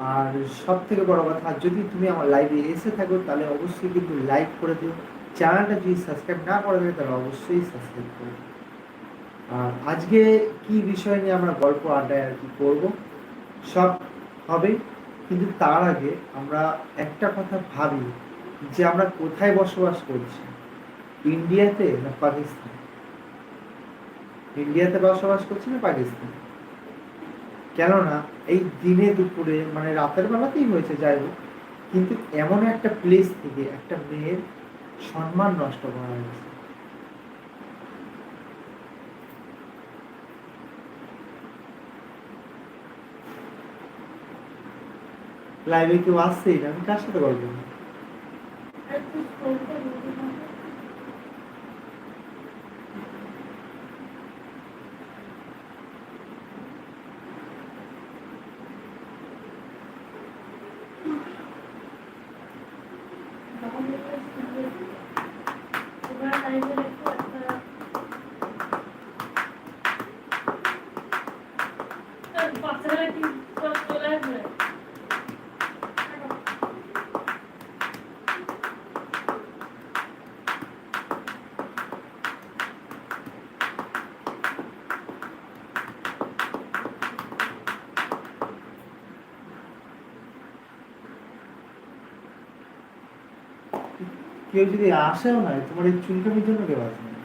আর সব থেকে বড় কথা, যদি তুমি আমার লাইভে এসে থাকো, তাহলে অবশ্যই কিন্তু লাইক করে দিও। চ্যানেলটা যদি সাবস্ক্রাইব না করে থাকে তাহলে অবশ্যই সাবস্ক্রাইব করো আর আজকে কি বিষয় নিয়ে আমরা গল্প আড্ডায় আর কি করব, সব হবে, কিন্তু তার আগে আমরা একটা কথা ভাবি, যে আমরা কোথায় বসবাস করছি? ইন্ডিয়াতে না পাকিস্তান ইন্ডিয়াতে বসবাস করছি না পাকিস্তান কেননা এই দিনে দুপুরে মানে রাতের বেলাতেই হয়েছে, যাই হোক, কিন্তু এমন একটা প্লেস থেকে একটা মেয়ের সম্মান নষ্ট করা হয়েছে। লাইভে কেউ আসছেই আমি কার সাথে গল্প করব? কেউ যদি আসেও না তোমার এই চুলকানির জন্য কেউ আসে না